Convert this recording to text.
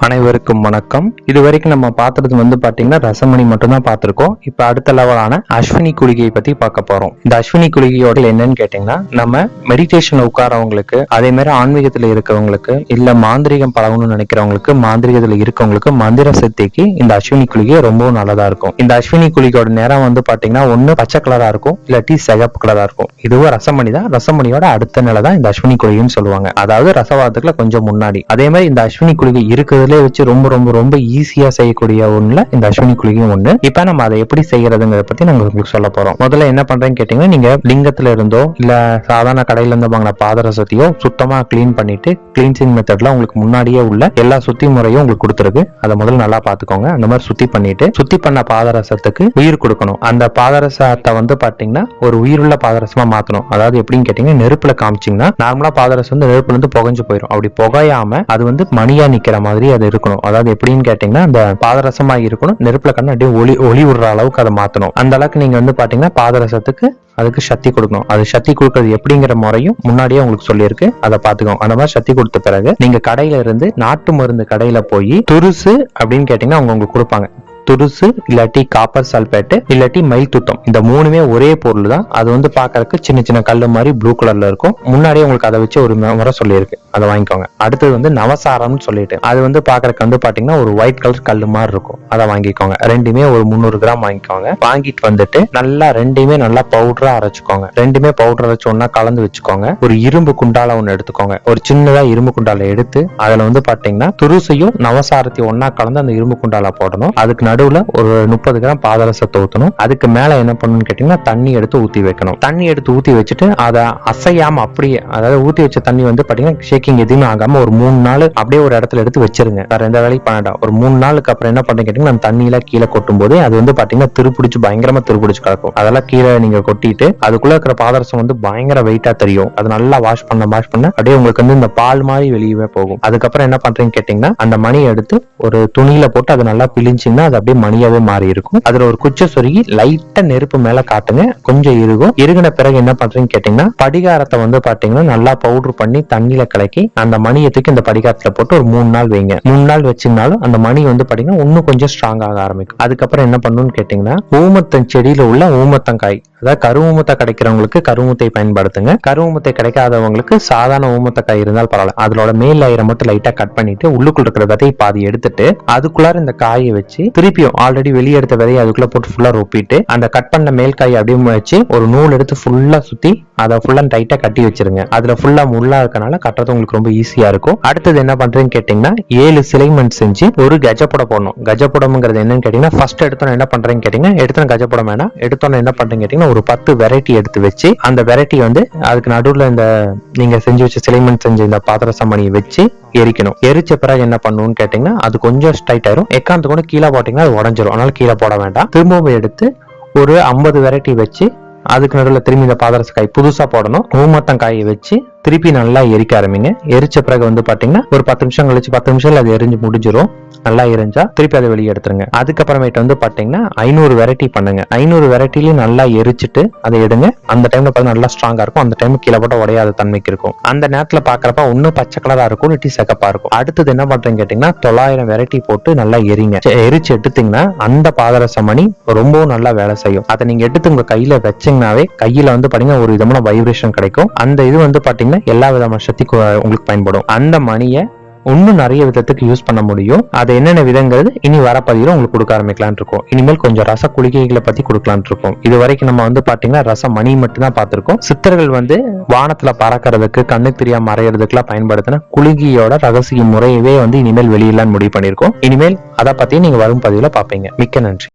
அனைவருக்கும் வணக்கம். இது வரைக்கும் நம்ம பார்த்தது வந்து பாத்தீங்கன்னா ரசமணி மட்டும் தான் பார்த்திருக்கோம். இப்ப அடுத்த லெவலான அஸ்வினி குளிகையை பத்தி பார்க்க போறோம். இந்த அஸ்வினி குளிகையோட என்னன்னு கேட்டீங்கன்னா நம்ம மெடிடேஷன் உட்காரவங்களுக்கு அதே மாதிரி ஆன்மீகத்துல இருக்கவங்களுக்கு இல்ல மாந்திரிகம் பழகணும்னு நினைக்கிறவங்களுக்கு மாந்திரிகத்துல இருக்கவங்களுக்கு மந்திர சக்திக்கு இந்த அஸ்வினி குளிகை ரொம்பவும் நல்லதா இருக்கும். இந்த அஸ்வினி குளிகையோட நேரம் வந்து பாத்தீங்கன்னா ஒண்ணு பச்சை கலரா இருக்கும் இல்லாட்டி சிகப்பு கலரா இருக்கும். இதுவும் ரசமணி தான். ரசமணியோட அடுத்த நிலை தான் இந்த அஸ்வினி குளிகைன்னு சொல்லுவாங்க. அதாவது ரசவாதத்துக்குள்ள கொஞ்சம் முன்னாடி. அதே மாதிரி இந்த அஸ்வினி குளிகை இருக்கிறதுலே வச்சு ரொம்ப ரொம்ப ரொம்ப ஈஸியா செய்யக்கூடிய ஒண்ணுல இந்த அஸ்வினி குளிகையும் ஒண்ணு. இப்ப நம்ம அதை எப்படி செய்யறதுங்கிறத பத்தி நாங்க உங்களுக்கு சொல்ல போறோம். முதல்ல என்ன பண்றேன்னு கேட்டீங்கன்னா நீங்க லிங்கத்துல இருந்தோ இல்ல சாதாரண கடையில இருந்து வாங்கின பாதரசத்தையோ சுத்தமா க்ளீன் பண்ணிட்டு கிளீன்சிங் மெத்தட்ல உங்களுக்கு முன்னாடியே உள்ள எல்லா சுத்தி முறையும் உங்களுக்கு கொடுத்துருக்கு. அதை முதல்ல நல்லா பாத்துக்கோங்க அந்த மாதிரி சுத்தி பண்ணிட்டு சுத்தி பண்ண பாதரசத்துக்கு உயிர் கொடுக்கணும். அந்த பாதரசத்தை வந்து பாத்தீங்கன்னா ஒரு உயிருள்ள பாதரசமா மாத்தணும். அதாவது எப்படின்னு கேட்டீங்கன்னா நெருப்புல காமிச்சிங்கன்னா நார்மலா பாதரசம் வந்து நெருப்புல இருந்து புகஞ்சு போயிடும் அப்படி புகையாம அது வந்து மணியா நிக்கிற மாதிரி அது இருக்கணும். அதாவது எப்படின்னு கேட்டீங்கன்னா அந்த பாதரசமா இருக்கணும். நெருப்புல கண்ணு அப்படியே ஒளி ஒளி விடுற அளவுக்கு அதை மாத்தணும். அந்த அளவுக்கு நீங்க வந்து பாத்தீங்கன்னா பாதரசத்துக்கு அதுக்கு சக்தி கொடுக்கணும். அது சக்தி கொடுக்கறது எப்படிங்கிற முறையும் முன்னாடியே உங்களுக்கு சொல்லியிருக்கு. அதை பாத்துக்கோங்க. அந்த மாதிரி சக்தி கொடுத்த பிறகு நீங்க கடையில இருந்து நாட்டு மருந்து கடையில போய் துருசு அப்படின்னு கேட்டீங்கன்னா அவங்க உங்களுக்கு கொடுப்பாங்க. துருசு இல்லாட்டி காப்பர் சல்பேட்டு இல்லாட்டி மயில் துத்தம். இந்த மூணுமே ஒரே பொருள் தான் அது வந்து பாக்குறதுக்கு சின்ன சின்ன கல் மாதிரி ப்ளூ கலர்ல இருக்கும். முன்னாடியே உங்களுக்கு அதை வச்சு ஒரு முறை சொல்லியிருக்கு. அதை வாங்கிக்கோங்க. அடுத்தது வந்து நவசாரம்னு சொல்லிட்டு. அது வந்து பாக்கறதுக்கு வந்து பாத்தீங்கன்னா ஒரு ஒயிட் கலர் கல் மாதிரி இருக்கும். அதை வாங்கிக்கோங்க. ரெண்டுமே ஒரு முந்நூறு கிராம் வாங்கிக்கோங்க. வாங்கிட்டு வந்துட்டு நல்லா ரெண்டுமே நல்லா பவுடரா அரைச்சுக்கோங்க. ரெண்டுமே பவுடர் அரைச்சு ஒன்னா கலந்து வச்சுக்கோங்க. ஒரு இரும்பு குண்டால ஒண்ணு எடுத்துக்கோங்க. ஒரு சின்னதா இரும்பு குண்டால எடுத்து அதுல வந்து பாத்தீங்கன்னா துருசையும் நவசாரத்தையும் ஒன்னா கலந்து அந்த இரும்பு குண்டால போடணும். அதுக்கு நடுவுல ஒரு முப்பது கிராம் பாதரசத்தை ஊத்தணும். அதுக்கு மேல என்ன பண்ணணும்னு கேட்டீங்கன்னா தண்ணி எடுத்து ஊத்தி வைக்கணும். தண்ணி எடுத்து ஊத்தி வச்சுட்டு அதை அசையாம அப்படியே அதாவது ஊத்தி வச்ச தண்ணி வந்து பாத்தீங்கன்னா ஷேக்கிங் எதுவுமே ஆகாம ஒரு மூணு நாள் அப்படியே ஒரு இடத்துல எடுத்து வச்சிருங்க. வேற எந்த வேலைக்கு பண்ணடா ஒரு மூணு நாளுக்கு அப்புறம் என்ன பண்ணுறீங்க கேட்டீங்கன்னா அந்த தண்ணியெல்லாம் கீழே கொட்டும் போது அது வந்து பாத்தீங்கன்னா திருப்பிடிச்சு பயங்கரமா திருப்பிடிச்சு கிடக்கும் அதெல்லாம் கீழே நீங்க கொட்டிட்டு அதுக்குள்ள இருக்கிற பாதரசம் வந்து பயங்கர வெயிட்டா தெரியும். அது நல்லா வாஷ் பண்ண வாஷ் பண்ண அப்படியே உங்களுக்கு வந்து இந்த பால் மாதிரி வெளியவே போகும். அதுக்கப்புறம் என்ன பண்றீங்க கேட்டீங்கன்னா அந்த மணியை எடுத்து ஒரு துணியில போட்டு அது நல்லா பிழிஞ்சிங்கன்னா அது அப்படியே மணியாவே மாறி இருக்கும். அதுல ஒரு குச்சை சொருகி லைட்டா நெருப்பு மேல காட்டுங்க. கொஞ்சம் இருகும் இருகின பிறகு என்ன பண்றீங்க கேட்டீங்கன்னா படிகாரத்தை வந்து பாத்தீங்கன்னா நல்லா பவுடர் பண்ணி தண்ணியில கலக்கி அந்த மணியை தூக்கி இந்த படிகாரத்துல போட்டு ஒரு மூணு நாள் வைங்க. மூணு நாள் வச்சிருந்தாலும் அந்த மணி வந்து பாத்தீங்கன்னா இன்னும் கொஞ்சம் ஸ்ட்ராங் ஆக ஆரம்பிக்கும். அதுக்கப்புறம் என்ன பண்ணணும்னு கேட்டீங்கன்னா ஊமத்தன் செடியில உள்ள ஊமத்தங்காய். அதாவது கருவூமத்தை கிடைக்கிறவங்களுக்கு கருவூமத்தை பயன்படுத்துங்க. கருவூமத்தை கிடைக்காதவங்களுக்கு சாதாரண ஊமத்தக்காய் இருந்தால் பரவாயில்ல. அதோட மேல் லேயரை மட்டும் லைட்டா கட் பண்ணிட்டு உள்ளுக்குள்ள இருக்கிற விதையை பாதி எடுத்துட்டு அதுக்குள்ளார இந்த காயை வச்சு திருப்பியும் ஆல்ரெடி வெளியே எடுத்த விதையை அதுக்குள்ள போட்டு ஃபுல்லா ரொப்பிட்டு அந்த கட் பண்ண மேல் காய் அப்படியே வச்சு ஒரு நூல் எடுத்து ஃபுல்லா சுத்தி அதை ஃபுல்லா டைட்டா கட்டி வச்சிருங்க. அதுல ஃபுல்லா முள்ளா இருக்கனால கட்டுறது உங்களுக்கு ரொம்ப ஈஸியா இருக்கும். அடுத்தது என்ன பண்றீங்கன்னு கேட்டீங்கன்னா ஏழு சிலைமெண்ட் செஞ்சு ஒரு கஜப்படம் போடணும். கஜப்படம்ங்கிறது என்னன்னு கேட்டீங்கன்னா ஃபர்ஸ்ட் எடுத்தோன்னு என்ன பண்றீங்கன்னு கேட்டீங்கன்னா எடுத்தோம் கஜப்படம் வேணாம். எடுத்தோன்னு என்ன பண்றீங்க கேட்டீங்கன்னா ஒரு பத்து வெரைட்டி எடுத்து வச்சு அந்த வெரைட்டி வந்து அதுக்கு நடுவில் இந்த நீங்க செஞ்சு வச்ச சிலைமண் செஞ்ச இந்த பாத்திர மணியை வச்சு எரிக்கணும். எரிச்ச பிறகு என்ன பண்ணணும்னு கேட்டீங்கன்னா அது கொஞ்சம் ஸ்ட்ரைட் ஆயிரும். எக்காந்து கூட கீழே போட்டீங்கன்னா அது உடஞ்சிரும். அதனால கீழே போட வேண்டாம். திரும்பவும் எடுத்து ஒரு ஐம்பது வெரைட்டி வச்சு அதுக்கு நடுவில் திரும்பி இந்த பாதரச காய் புதுசாக போடணும். ஊமத்தங்காயை வச்சு திருப்பி நல்லா எரிக்க ஆரம்பிங்க. எரிச்ச பிறகு வந்து பார்த்தீங்கன்னா ஒரு பத்து நிமிஷம் கழிச்சு பத்து நிமிஷம் அது எரிஞ்சு முடிஞ்சிடும் நல்லா எரிஞ்சா திருப்பி அதை வெளியே எடுத்துருங்க. அதுக்கப்புறமேட்டு வந்து பார்த்தீங்கன்னா ஐநூறு வெரைட்டி பண்ணுங்க. ஐநூறு வெரைட்டிலையும் நல்லா எரிச்சிட்டு அதை எடுங்க. அந்த டைம்ல பார்த்தா நல்லா ஸ்ட்ராங்கா இருக்கும். அந்த டைம் கீழே போட்ட உடையாத தன்மைக்கு இருக்கும். அந்த நேரத்தில் பார்க்குறப்ப ஒன்னும் பச்சை கலராக இருக்கும் இல்லாட்டி சிகப்பா இருக்கும். அடுத்தது என்ன பண்றீங்க கேட்டிங்கன்னா தொள்ளாயிரம் வெரைட்டி போட்டு நல்லா எரிங்க. எரிச்சு எடுத்தீங்கன்னா அந்த பாதரச மணி ரொம்பவும் நல்லா வேலை செய்யும். அதை நீங்கள் எடுத்து உங்கள் கையில் வச்சிங்கனாவே கையில் வந்து பார்த்தீங்கன்னா ஒரு விதமான வைப்ரேஷன் கிடைக்கும். அந்த இது வந்து பார்த்தீங்கன்னா எல்லா விதமான சக்திக்கு உங்களுக்கு பயன்படும். அந்த மணியை இன்னும் நிறைய விதத்துக்கு யூஸ் பண்ண முடியும். அது என்னென்ன விதங்கிறது இனி வர பதிவில் உங்களுக்கு கொடுக்க ஆரம்பிக்கலாம்னு இருக்கும். இனிமேல் கொஞ்சம் ரச குளிகைகளை பத்தி கொடுக்கலாம்னு இருக்கும். இது வரைக்கும் நம்ம வந்து பாத்தீங்கன்னா ரச மணி மட்டும் தான் பார்த்திருக்கோம். சித்தர்கள் வந்து வானத்துல பறக்கிறதுக்கு கண்ணுக்கு தெரியாம மறையறதுக்குலாம் பயன்படுத்தின குளிகையோட ரகசிய முறையவே வந்து இனிமேல் வெளியிடலாம்னு முடிவு பண்ணியிருக்கோம். இனிமேல் அதை பத்தி நீங்க வரும் பதிவில் பார்ப்பீங்க. மிக்க நன்றி.